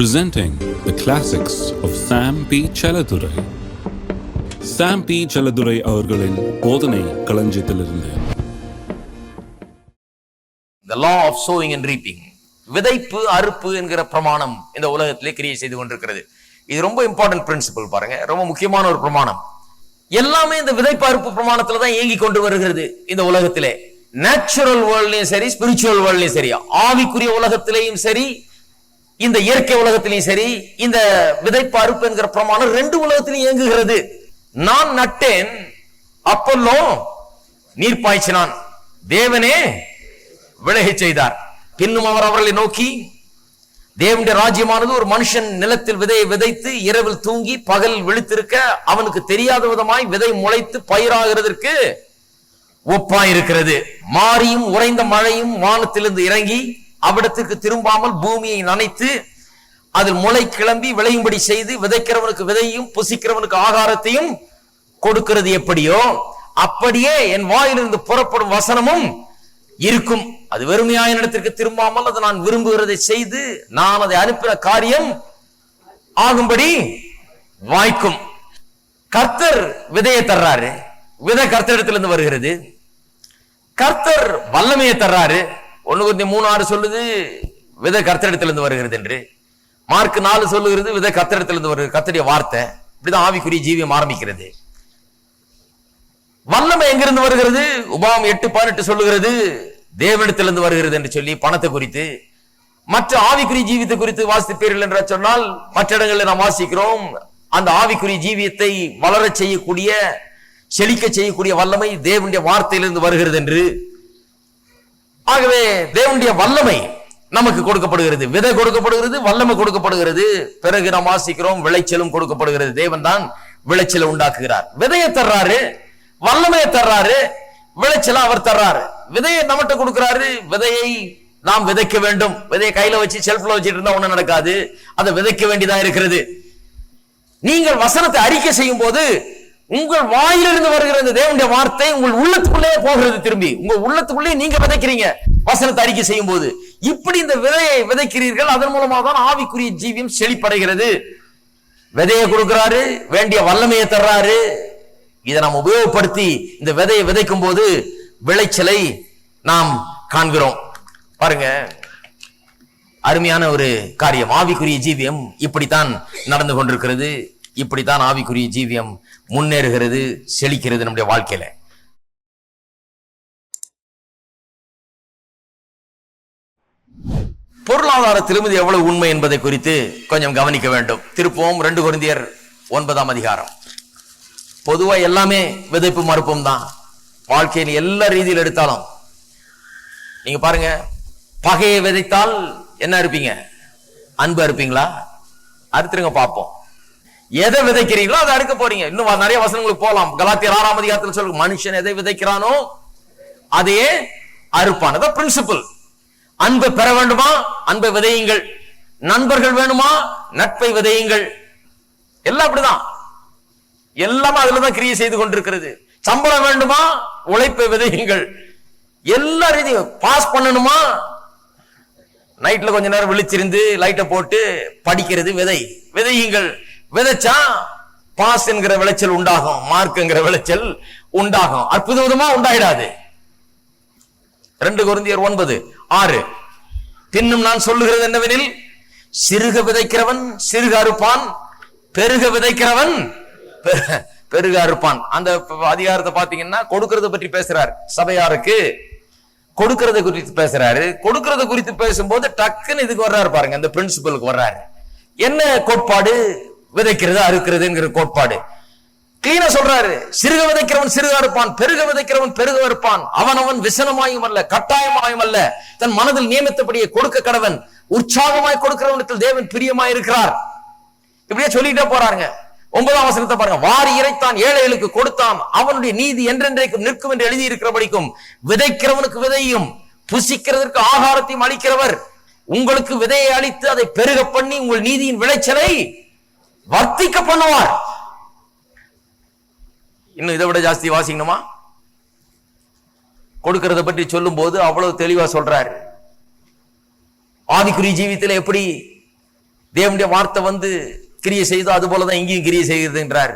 presenting the classics of Sam P. Chaladurai. Sam P Chelladurai அவர்களின் போதனை களஞ்சியத்திலிருந்து. The law of sowing and reaping. விதைப்பு அறுப்பு என்கிற பிரமாணம் இந்த உலகத்திலே கிரியை செய்து கொண்டிருக்கிறது. இது ரொம்ப இம்பார்ட்டன்ட் பிரின்சிபல் பாருங்க. ரொம்ப முக்கியமான ஒரு பிரமாணம். எல்லாமே இந்த விதைப்பு அறுப்பு பிரமாணத்துல தான் இயங்கி கொண்டு வருகிறது இந்த உலகத்திலே. நேச்சுரல் வேர்ல்ட்லயும் சரி ஸ்பிரிச்சுவல் வேர்ல்ட்லயும் சரி. ஆவிக்குரிய உலகத்திலேயும் சரி இந்த இயற்கை உலகத்திலையும் சரி இந்த விதைப்பு அறுப்பு என்கிற பிரமாணம் ரெண்டு உலகத்திலையும் இயங்குகிறது. நான் நட்டேன் அப்பல்லோ நீர் பாய்ச்சினான். தேவனே விலகி செய்தார். பின்னும் அவர் அவர்களை நோக்கி தேவனுடைய ராஜ்யமானது ஒரு மனுஷன் நிலத்தில் விதையை விதைத்து இரவில் தூங்கி பகல் விழித்திருக்க அவனுக்கு தெரியாத விதமாய் விதை முளைத்து பயிராகிறதற்கு ஒப்பாயிருக்கிறது. மாறியும் உறைந்த மழையும் வானத்திலிருந்து இறங்கி அவ்விடத்திற்கு திரும்பாமல் பூமியை நனைத்து அதில் முளை கிளம்பி விளையும்படி செய்து விதைக்கிறவனுக்கு விதையும் புசிக்கிறவனுக்கு ஆகாரத்தையும் கொடுக்கிறது எப்படியோ அப்படியே என் வாயிலிருந்து புறப்படும் வசனமும் இருக்கும். அது வெறுமையாய இடத்திற்கு திரும்பாமல் அதை நான் விரும்புகிறதை செய்து நான் அதை அனுப்பின காரியம் ஆகும்படி வாய்க்கும். கர்த்தர் விதையை தர்றாரு. விதை கர்த்தரிடத்திலிருந்து வருகிறது. கர்த்தர் வல்லமையை தர்றாரு. ஒன்று கொஞ்சம் மூணு ஆறு சொல்லுது விதை கர்த்தரிடத்திலிருந்து வருகிறது என்று. மார்க் நாலு சொல்லுகிறது விதை கர்த்தரிடத்திலிருந்து வருகிறது. கத்தடைய வார்த்தை. இப்படிதான் ஆவிக்குரிய ஜீவியம் ஆரம்பிக்கிறது. வல்லமை எங்கிருந்து வருகிறது? உபாவம் எட்டு பதினெட்டு சொல்லுகிறது தேவனிடத்திலிருந்து வருகிறது என்று சொல்லி பணத்தை குறித்து. மற்ற ஆவிக்குரிய ஜீவியத்தை குறித்து வாசிப்பீர்கள் என்று சொன்னால் மற்ற இடங்களில் நாம் வாசிக்கிறோம் அந்த ஆவிக்குரிய ஜீவியத்தை வளரச் செய்யக்கூடிய செழிக்க செய்யக்கூடிய வல்லமை தேவனுடைய வார்த்தையிலிருந்து வருகிறது என்று. ஆகவே தேவனுடைய வல்லமை நமக்கு கொடுக்கப்படுகிறது. விதை கொடுக்கப்படுகிறது வல்லமை கொடுக்கப்படுகிறது. பிறகு நாம் வாசிக்கிறோம் விளைச்சலும் கொடுக்கப்படுகிறது. தேவன் தான் விளைச்சலை உண்டாக்குகிறார். விதையை தர்றாரு வல்லமையை தர்றாரு விளைச்சலை அவர் தர்றாரு. விதையை நம்மகிட்ட கொடுக்கிறாரு விதையை நாம் விதைக்க வேண்டும். விதையை கையில வச்சு செல்ஃப்ல வச்சுட்டு இருந்தா ஒண்ணும் நடக்காது. அதை விதைக்க வேண்டியதா இருக்கிறது. நீங்கள் வசனத்தை அறிக்கை செய்யும் போது உங்கள் வாயிலிருந்து வருகிற இந்த தேவனுடைய வார்த்தை உங்கள் உள்ளத்துக்குள்ளே போகிறது திரும்பி. உங்க உள்ளத்துக்குள்ளே நீங்க விதைக்கிறீங்க. வசனத்தை அறிக்கை செய்யும் போது இப்படி இந்த விதையை விதைக்கிறீர்கள் அதன் மூலமாக தான் ஆவிக்குரிய ஜீவியம் செழிப்படைகிறது. விதையை கொடுக்கிறாரு வேண்டிய வல்லமையை தர்றாரு. இதை நாம் உபயோகப்படுத்தி இந்த விதையை விதைக்கும் போது விளைச்சலை நாம் காண்கிறோம். பாருங்க. அருமையான ஒரு காரியம். ஆவிக்குரிய ஜீவியம் இப்படித்தான் நடந்து கொண்டிருக்கிறது. இப்படித்தான் ஆவிக்குரிய ஜீவியம் முன்னேறுகிறது செழிக்கிறது நம்முடைய வாழ்க்கையில. பொருளாதாரத்திலும் இது எவ்வளவு உண்மை என்பதை குறித்து கொஞ்சம் கவனிக்க வேண்டும். திருப்பவும் ரெண்டு குருந்தியர் ஒன்பதாம் அதிகாரம். பொதுவா எல்லாமே விதைப்பு மறுப்பும் தான். வாழ்க்கையில் எல்லா ரீதியில் எடுத்தாலும் நீங்க பாருங்க பகையை விதைத்தால் என்ன இருப்பீங்க அன்பு இருப்பீங்களா அறுத்துருங்க பார்ப்போம். எதை விதைக்கிறீங்களோ அதை அடுக்க போறீங்க. இன்னும் நிறைய வசனங்களுக்கு போகலாம் கலாத்தியர் ஆறாம் அதிகாரத்தில் சொல்லு மனுஷன் எதை விதைக்கிறானோ அதே அறுப்பான். அதான் பிரின்சிபல் அன்பை பெற வேண்டுமா? அன்பை விதையுங்கள். நண்பர்கள் வேணுமா? நட்பை விதையுங்கள். எல்லாம் அப்படிதான். எல்லாமே அதுலதான் கிரியை செய்து கொண்டிருக்கிறது. சம்பளம் வேண்டுமா? உழைப்பை விதையுங்கள். எல்லா ரீதியும் பாஸ் பண்ணணுமா? நைட்ல கொஞ்ச நேரம் விழிச்சிருந்து லைட்டை போட்டு படிக்கிறது விதை. விதையுங்கள். விதைச்சா பாஸ் என்கிற விளைச்சல் உண்டாகும். மார்க் என்கிற விளைச்சல் உண்டாகும். அற்புத விதமா உண்டாயிடாது. ரெண்டு குருந்தியர் ஒன்பது ஆறு. பின்னும் நான் சொல்லுகிறது என்னவெனில் சிறுக விதைக்கிறவன் சிறுக அறுப்பான் பெருக விதைக்கிறவன் பெருக அறுப்பான். அந்த அதிகாரத்தை பாத்தீங்கன்னா கொடுக்கறத பற்றி பேசுறார். சபையாருக்கு கொடுக்கறத குறித்து பேசுறாரு. கொடுக்கறத குறித்து பேசும்போது டக்குன்னு இதுக்கு வர்றாரு பாருங்க இந்த பிரின்சிபலுக்கு வர்றாரு. என்ன கோட்பாடு? விதைக்கிறது அறுக்கிறதுங்கிற கோட்பாடு. கிளீனா சொல்றாரு சிறுக விதைக்கிறவன் சிறுக அறுப்பான் பெருக விதைக்கிறவன் பெருக அறுப்பான். அவனவன் விசனமாயும் அல்ல கட்டாயமாயும் அல்ல. தன் மனதில் நியமித்தபடியே கொடுக்க கடவன் உற்சாகமாய் கொடுக்கிறவனுக்கு தேவன் பிரியமாய் இருக்கிறார். இப்படியே சொல்லிட்டே போறாங்க ஒன்பதாம் வசனத்தை பாருங்க. வாரி இறைத்தான் ஏழைகளுக்கு கொடுத்தான். அவனுடைய நீதி என்றென்றைக்கும் நிற்கும் என்று எழுதி இருக்கிறபடிக்கும் விதைக்கிறவனுக்கு விதையும் புசிக்கிறதற்கு ஆகாரத்தையும் அளிக்கிறவர். உங்களுக்கு விதையை அளித்து அதை பெருக பண்ணி உங்கள் நீதியின் விளைச்சலை வர்த்திக்க பண்ணுவார் இன்னும் இதை விட ஜாஸ்தி வாசிக்கணுமா? கொடுக்கறத பற்றி சொல்லும் போது அவ்வளவு தெளிவா சொல்றாரு. ஆதிக்குரிய ஜீவியத்தில் எப்படி தேவனுடைய வார்த்தை வந்து கிரியை செய்தோ அது போலதான் இங்கேயும் கிரியை செய்கிறது என்றார்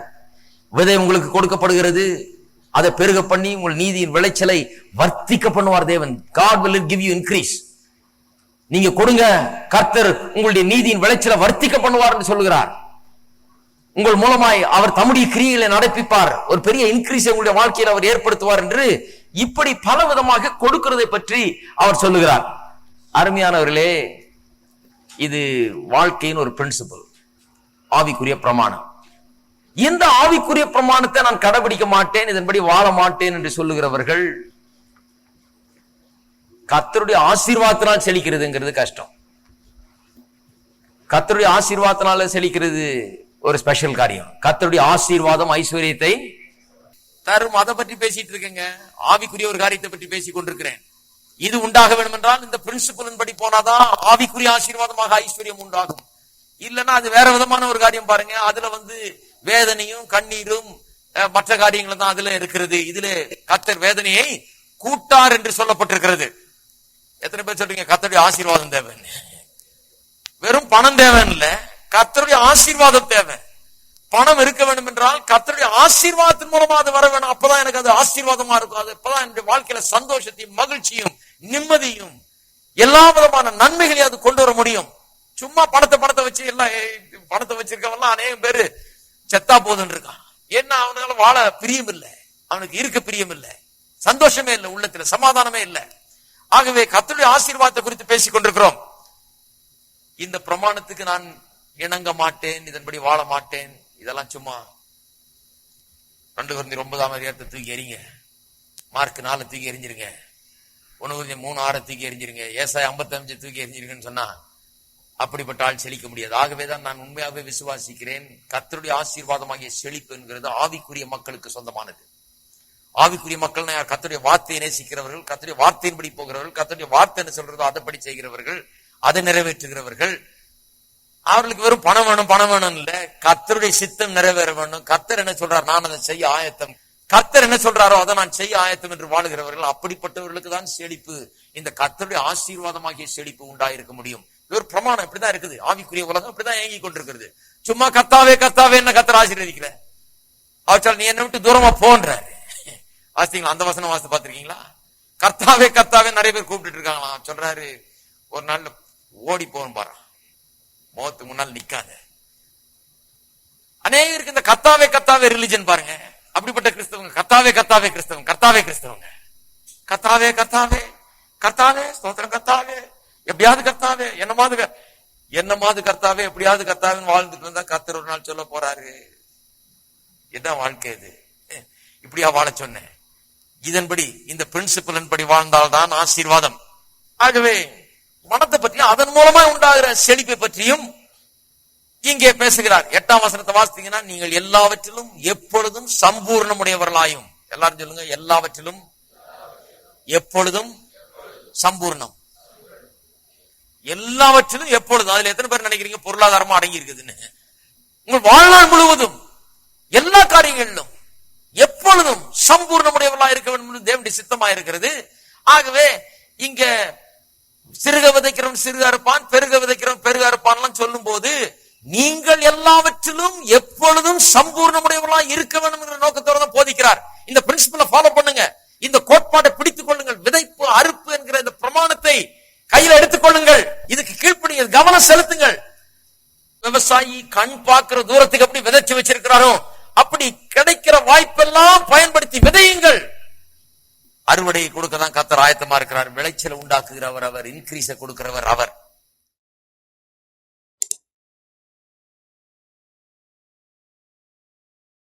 விதை உங்களுக்கு கொடுக்கப்படுகிறது அதை பெருக பண்ணி உங்கள் நீதியின் விளைச்சலை வர்த்திக்க பண்ணுவார் தேவன். God will give you increase நீங்க கொடுங்க கர்த்தர் உங்களுடைய நீதியின் விளைச்சலை வர்த்திக்க பண்ணுவார் என்று சொல்லுகிறார். உங்கள் மூலமாய் அவர் தம்முடைய கிரியைகளை நடப்பிப்பார். ஒரு பெரிய இன்க்ரீஸ் உங்களுடைய வாழ்க்கையில் அவர் ஏற்படுத்துவார் என்று இப்படி பல விதமாக கொடுக்கிறதை பற்றி அவர் சொல்லுகிறார். அருமையானவர்களே இது வாழ்க்கையின் ஒரு பிரின்சிபல் ஆவிக்குரிய பிரமாணம். இந்த ஆவிக்குரிய பிரமாணத்தை நான் கடைபிடிக்க மாட்டேன் இதன்படி வாழ மாட்டேன் என்று சொல்லுகிறவர்கள் கத்தருடைய ஆசீர்வாதத்தினால் செழிக்கிறதுங்கிறது கஷ்டம். கத்தருடைய ஆசீர்வாதத்தினால செழிக்கிறது ஒரு ஸ்பெஷல் காரியம். கத்தருடைய ஆசீர்வாதம் ஐஸ்வர்யத்தை தரும். அதை பற்றி பேசிட்டு இருக்கேங்க. ஆவிக்குரிய ஒரு காரியத்தை பற்றி பேசிக் கொண்டிருக்கிறேன். இது உண்டாக வேண்டும் என்றால் இந்த பிரின்சிபலின் படி போனாதான் ஆவிக்குரிய ஆசீர்வாதமாக ஐஸ்வர்யம் உண்டாகும். இல்லைன்னா அது வேற விதமான ஒரு காரியம் பாருங்க. அதுல வந்து வேதனையும் கண்ணீரும் அஹ், மற்ற காரியங்களும் தான் அதுல இருக்கிறது. இதுல கத்தர் வேதனையை கூட்டார் என்று சொல்லப்பட்டிருக்கிறது. எத்தனை பேர் சொல்றீங்க? கத்தருடைய ஆசீர்வாதம் தேவை வெறும் பணம் தேவைன்னு கத்தருடைய ஆசீர்வாதம் தேவை. பணம் இருக்க வேண்டும் என்றால் கத்தருடைய ஆசீர்வாதத்தின் மூலமா அது வர வேணும். அப்பதான் எனக்கு அது ஆசீர்வாதமா இருக்கும். அது அப்பதான் என்னுடைய வாழ்க்கையில சந்தோஷத்தையும் மகிழ்ச்சியும் நிம்மதியும் எல்லா விதமான நன்மைகளையும் அது கொண்டு வர முடியும். சும்மா பணத்தை பணத்தை வச்சு எல்லாம் பணத்தை வச்சிருக்கவெல்லாம் அநேகம் பேரு செத்தா போதுன்னு இருக்கான். ஏன்னா அவனால வாழ பிரியம் இல்லை அவனுக்கு இருக்க பிரியம் இல்லை சந்தோஷமே இல்லை உள்ளத்துல சமாதானமே இல்லை. ஆகவே கத்தருடைய ஆசீர்வாதத்தை குறித்து பேசிக் கொண்டிருக்கிறோம் இந்த பிரமாணத்துக்கு நான் இணங்க மாட்டேன் இதன்படி வாழ மாட்டேன். இதெல்லாம் சும்மா ரெண்டு குறைஞ்சி ஒன்பதாம் அதிகாரத்தை தூக்கி எறிங்க. மார்க் நாலு தூக்கி எறிஞ்சிருங்க. ஒன்று கொஞ்சம் மூணு ஆறை தூக்கி எறிஞ்சிருங்க. ஏசாய் ஐம்பத்தஞ்சு தூக்கி எறிஞ்சிருங்கன்னு சொன்னா அப்படிப்பட்ட ஆள் செழிக்க முடியாது. ஆகவே தான் நான் உண்மையாகவே விசுவாசிக்கிறேன். கத்தருடைய ஆசீர்வாதமாகிய செழிப்பு என்கிறது ஆவிக்குரிய மக்களுக்கு சொந்தமானது. ஆவிக்குரிய மக்கள் கத்தருடைய வார்த்தையை நேசிக்கிறவர்கள் கத்தருடைய வார்த்தையின்படி போகிறவர்கள் கத்தருடைய வார்த்தை என்ன சொல்றதோ அதைப்படி செய்கிறவர்கள் அதை நிறைவேற்றுகிறவர்கள் அவர்களுக்கு வெறும் பணம் வேணும் பணம் வேணும் இல்ல. கத்தருடைய சித்தம் நிறைவேற வேண்டும். கத்தர் என்ன சொல்றார்? நான் அதை செய்ய ஆயத்தம். கத்தர் என்ன சொல்றாரோ அதை நான் செய்ய ஆயத்தம் என்று வாழுகிறவர்கள் அப்படிப்பட்டவர்களுக்கு தான் செழிப்பு. இந்த கத்தருடைய ஆசீர்வாதமாகிய செழிப்பு உண்டாயிருக்க முடியும். இது ஒரு பிரமாணம். இப்படிதான் இருக்குது. ஆவிக்குரிய உலகம் இப்படிதான் இயங்கி கொண்டிருக்கிறது. சும்மா கத்தாவே கத்தாவே என்ன கத்தர் ஆசீர்வதிக்கல? அவற்றால் நீ என்ன விட்டு தூரமா போன்றாரு வாசித்தீங்களா? அந்த வசனம் வாசித்து பார்த்திருக்கீங்களா? கர்த்தாவே கர்த்தாவே நிறைய பேர் கூப்பிட்டு இருக்காங்களாம். சொல்றாரு ஒரு நாள் ஓடி போகணும் பாரு மோத்து முன்னால் நிக்காத. அநேகருக்கு இந்த கத்தாவே கத்தாவே ரிலிஜன் பாருங்க. அப்படிப்பட்ட கிறிஸ்தவங்க கத்தாவே கத்தாவே கிறிஸ்தவங்க கர்த்தாவே கிறிஸ்தவங்க. கத்தாவே கத்தாவே கர்த்தாவே ஸ்தோத்திரம் கர்த்தாவே எப்படியாவது கர்த்தாவே என்னமாவது க- என்னமாவது கர்த்தாவே எப்படியாவது கர்த்தாவே வாழ்ந்துட்டு இருந்தா கர்த்தர் ஒரு நாள் சொல்ல போறாரு. என்ன வாழ்க்கை இது? இப்படியா வாழ சொன்னேன். இதன்படி இந்த பிரின்சிபலின் படி வாழ்ந்தால்தான் ஆசீர்வாதம். ஆகவே மனத்தை பற்றியும் அதன் மூலமா உண்டாகிற செழிப்பை பற்றியும் இங்கே பேசுகிறார். எட்டாம் வசனத்தை வாசித்தீங்கன்னா நீங்கள் எல்லாவற்றிலும் எப்பொழுதும் சம்பூர்ணமுடையவர்களாயும். எல்லாரும் சொல்லுங்க எல்லாவற்றிலும் எப்பொழுதும் சம்பூர்ணம். எல்லாவற்றிலும் எப்பொழுதும் அதுல எத்தனை பேர் நினைக்கிறீங்க பொருளாதாரமா அடங்கி இருக்குதுன்னு உங்கள் வாழ்நாள் முழுவதும் எல்லா காரியங்களிலும் எப்பொழுதும் சம்பூர்ணமுடையவர்களா இருக்க வேண்டும் என்று தேவனுடைய சித்தமா இருக்கிறது ஆகவே இங்க சிறுக விதைக்கிறவன் சிறுக அறுப்பான் பெருக விதைக்கிறவன் பெருக அறுப்பான் சொல்லும் போது நீங்கள் எல்லாவற்றிலும் எப்பொழுதும் சம்பூர்ணமுடையவர்களா இருக்க வேண்டும் நோக்கத்தோட தான் போதிக்கிறார். இந்த பிரின்சிபலை ஃபாலோ பண்ணுங்க. இந்த கோட்பாட்டை பிடித்துக் கொள்ளுங்கள். விதைப்பு அறுப்பு என்கிற இந்த பிரமாணத்தை கையில எடுத்துக்கொள்ளுங்கள் இதுக்கு கீழ்ப்படிங்க கவனம் செலுத்துங்கள். விவசாயி கண் பார்க்கிற தூரத்துக்கு அறுவடையை கொடுக்க தான் கத்தர் ஆயத்தமா இருக்கிறார். விளைச்சலை உண்டாக்குகிறவர் அவர் இன்க்ரீஸை கொடுக்கிறவர் அவர்.